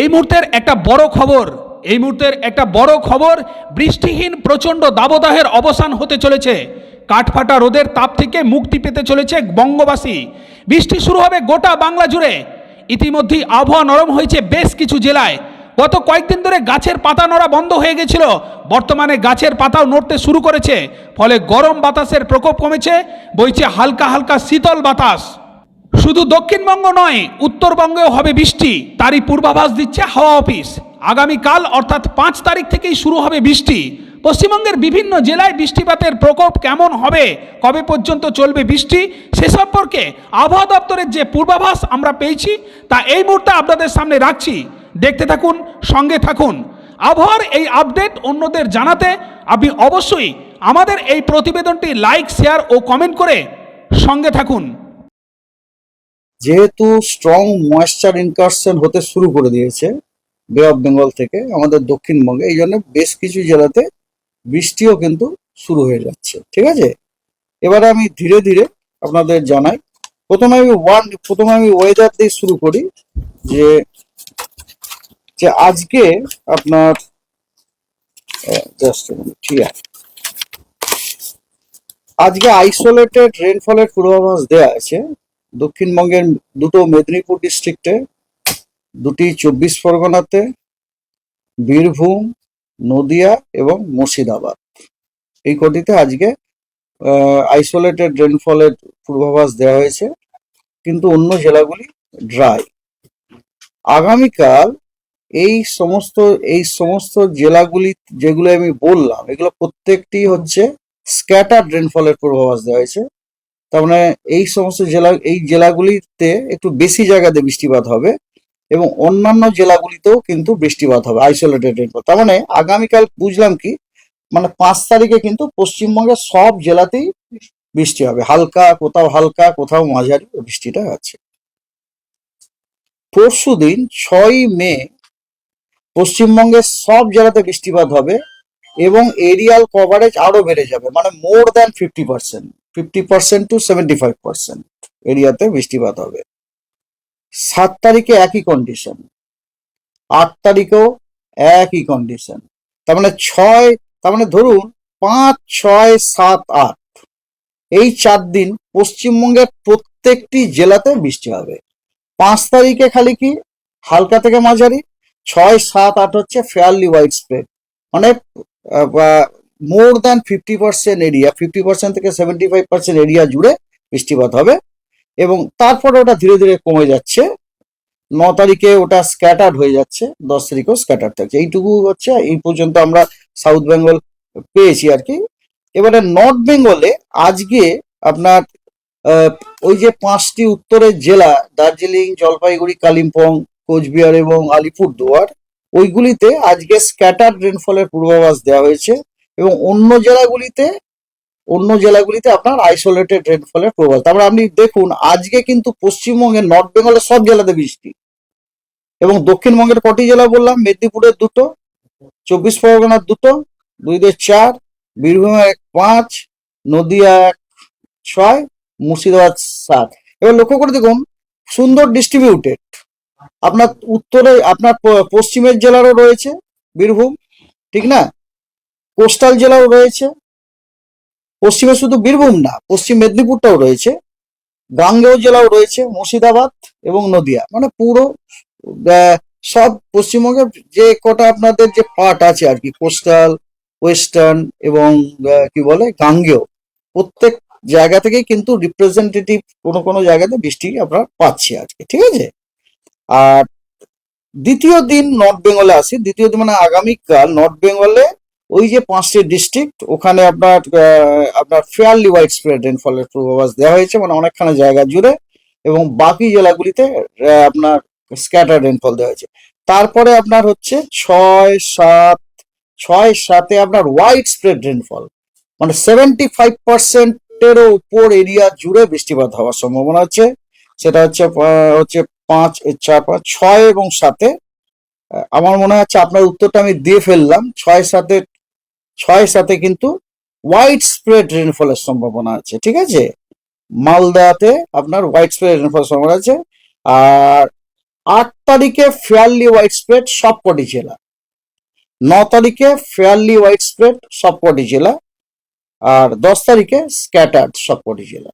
এই মুহূর্তের একটা বড় খবর, এই মুহূর্তের একটা বড় খবর বৃষ্টিহীন প্রচণ্ড দাবদাহের অবসান হতে চলেছে। কাঠফাটা রোদের তাপ থেকে মুক্তি পেতে চলেছে বঙ্গবাসী। বৃষ্টি শুরু হবে গোটা বাংলা জুড়ে। ইতিমধ্যেই আবহাওয়া নরম হয়েছে বেশ কিছু জেলায়। গত কয়েকদিন ধরে গাছের পাতা নড়া বন্ধ হয়ে গেছিল। বর্তমানে গাছের পাতাও নড়তে শুরু করেছে। ফলে গরম বাতাসের প্রকোপ কমেছে, বইছে হালকা হালকা শীতল বাতাস। শুধু দক্ষিণবঙ্গ নয়, উত্তরবঙ্গেও হবে বৃষ্টি। তারই পূর্বাভাস দিচ্ছে হাওয়া অফিস। আগামীকাল, অর্থাৎ পাঁচ তারিখ থেকেই শুরু হবে বৃষ্টি। পশ্চিমবঙ্গের বিভিন্ন জেলায় বৃষ্টিপাতের প্রকোপ কেমন হবে, কবে পর্যন্ত চলবে বৃষ্টি, সে সম্পর্কে আবহাওয়া দপ্তরের যে পূর্বাভাস আমরা পেয়েছি, তা এই মুহূর্তে আপনাদের সামনে রাখছি। দেখতে থাকুন, সঙ্গে থাকুন। আবহাওয়ার এই আপডেট অন্যদের জানাতে আপনি অবশ্যই আমাদের এই প্রতিবেদনটি লাইক, শেয়ার ও কমেন্ট করে সঙ্গে থাকুন। যেহেতু স্ট্রং ময়েশ্চার ইনকারশন হতে শুরু করে দিয়েছে বে অফ বেঙ্গল থেকে, আমাদের দক্ষিণবঙ্গে, এই জন্য বেশ কিছু জেলাতে বৃষ্টিও কিন্তু শুরু হয়ে যাচ্ছে, ঠিক আছে? এবারে আমি ধীরে ধীরে আপনাদের জানাই, প্রথমে আমি ওয়ান প্রথমে আমি ওয়েদার দিয়ে শুরু করি, যে যে আজকে আপনার জাস্ট ঠিক আছে? আজকে আইসোলেটেড রেনফলের পূর্বাভাস দেওয়া আছে দক্ষিণবঙ্গের দুটো মেদিনীপুর ডিস্ট্রিক্টে দুটি চব্বিশ পরগনাতে, বীরভূম, নদিয়া এবং মুর্শিদাবাদ। এই কটিতে আজকে আইসোলেটেড রেনফলের পূর্বাভাস দেওয়া হয়েছে, কিন্তু অন্য জেলাগুলি ড্রাই আগামীকাল এই সমস্ত এই সমস্ত জেলাগুলি যেগুলো আমি বললাম, এগুলো প্রত্যেকটি হচ্ছে স্ক্যাটার রেনফলের পূর্বাভাস দেওয়া হয়েছে। তার মানে এই সমস্ত জেলা, এই জেলাগুলিতে একটু বেশি জায়গাতে বৃষ্টিপাত হবে এবং অন্যান্য জেলাগুলিতেও কিন্তু বৃষ্টিপাত হবে আইসোলেটেড রেনফল তার মানে আগামীকাল বুঝলাম কি মানে পাঁচ তারিখে কিন্তু পশ্চিমবঙ্গের সব জেলাতেই বৃষ্টি হবে, হালকা কোথাও হালকা, কোথাও মাঝারি বৃষ্টিটা আছে। পরশু দিন ছয়ই মে পশ্চিমবঙ্গের সব জেলাতে বৃষ্টিপাত হবে এবং এরিয়াল কভারেজ আরও বেড়ে যাবে মানে more than fifty percent fifty percent to seventy five percent এরিয়াতে বৃষ্টিপাত হবে। সাত তারিখে একই কন্ডিশন আট তারিখেও একই কন্ডিশন তার মানে ছয়, তার মানে ধরুন পাঁচ, ছয়, সাত, আট, এই চার দিন পশ্চিমবঙ্গের প্রত্যেকটি জেলাতে বৃষ্টি হবে। পাঁচ তারিখে খালি কি? হালকা থেকে মাঝারি, ছয়, সাত, আট হচ্ছে ফেয়ারলি হোয়াইট স্প্রেড মানে more than fifty percent area fifty percent থেকে সেভেন্টি ফাইভ পার্সেন্ট এরিয়া জুড়ে বৃষ্টিপাত হবে এবং তারপরে ওটা ধীরে ধীরে কমে যাচ্ছে। ন তারিখে ওটা স্ক্যাটার্ড হয়ে যাচ্ছে, দশ তারিখেও স্ক্যাটার্ড থাকছে। এইটুকু হচ্ছে, এই পর্যন্ত আমরা সাউথ বেঙ্গল পেয়েছি আর কি। এবারে নর্থ বেঙ্গলে আজকে আপনার ওই যে পাঁচটি উত্তরের জেলা, দার্জিলিং, জলপাইগুড়ি, কালিম্পং, কোচবিহার এবং আলিপুরদুয়ার, ওইগুলিতে আজকে স্ক্যাটার্ড রেনফলের পূর্বাভাস দেওয়া হয়েছে। এবং অন্য জেলাগুলিতে অন্য জেলাগুলিতে আপনার আইসোলেটেড রেনফলের প্রভাব তারপরে আপনি দেখুন, আজকে কিন্তু পশ্চিমবঙ্গের নর্থ বেঙ্গলের সব জেলাতে বৃষ্টি। এবং দক্ষিণবঙ্গের কটি জেলা বললাম, মেদিনীপুরের দুটো, চব্বিশ পরগনার দুটো দুইদের চার বীরভূমের এক পাঁচ, নদিয়া এক ছয়, মুর্শিদাবাদ সাত। এবার লক্ষ্য করে দেখুন, সুন্দর ডিস্ট্রিবিউটেড আপনার উত্তরে, আপনার পশ্চিমের জেলারও রয়েছে বীরভূম, ঠিক না? কোস্টাল জেলাও রয়েছে। পশ্চিমে শুধু বীরভূম না, পশ্চিম মেদিনীপুরটাও রয়েছে। গাঙ্গেয় জেলাও রয়েছে, মুর্শিদাবাদ এবং নদিয়া। মানে পুরো সব পশ্চিমবঙ্গের যে কটা আপনাদের যে পার্ট আছে আর কি, কোস্টাল, ওয়েস্টার্ন এবং কি বলে, গাঙ্গেয়। প্রত্যেক জায়গা থেকেই কিন্তু রিপ্রেজেন্টেটিভ কোনো কোনো জায়গাতে বৃষ্টি আমরা পাচ্ছি আজকে ঠিক আছে? আর দ্বিতীয় দিন নর্থ বেঙ্গলে আসি। দ্বিতীয় দিন মানে আগামীকাল নর্থ বেঙ্গলে ওই যে পাঁচটি ডিস্ট্রিক্ট ওখানে আপনার আপনার ফেয়ারলি ওয়াইড স্প্রেড রেনফলের পূর্বাভাস দেওয়া হয়েছে মানে অনেকখানি জায়গা জুড়ে, এবং বাকি জেলাগুলিতে আপনার স্ক্যাটার রেনফল দেওয়া হয়েছে। তারপরে আপনার হচ্ছে ছয় সাত, ছয় সাতে আপনার হোয়াইট স্প্রেড রেনফল মানে সেভেন্টি ফাইভ পার্সেন্টেরও উপর এরিয়া জুড়ে বৃষ্টিপাত হওয়ার সম্ভাবনা আছে সেটা হচ্ছে হচ্ছে পাঁচ, চার, পাঁচ, ছয় এবং সাতে আমার মনে হচ্ছে আপনার উত্তরটা আমি দিয়ে ফেললাম। ছয় সাতে ছয় সাথে কিন্তু হোয়াইট স্প্রেড রেনফলের সম্ভাবনা আছে, ঠিক আছে? মালদাতে আপনার হোয়াইট স্প্রেড রেনফলের সম্ভাবনা আছে, আর আট তারিখে ফেয়ারলি হোয়াইট স্প্রেড সবকটি জেলা। ন তারিখে ফেয়ারলি হোয়াইট স্প্রেড সবকটি জেলা, আর দশ তারিখে স্ক্যাটার্ড সবকটি জেলা।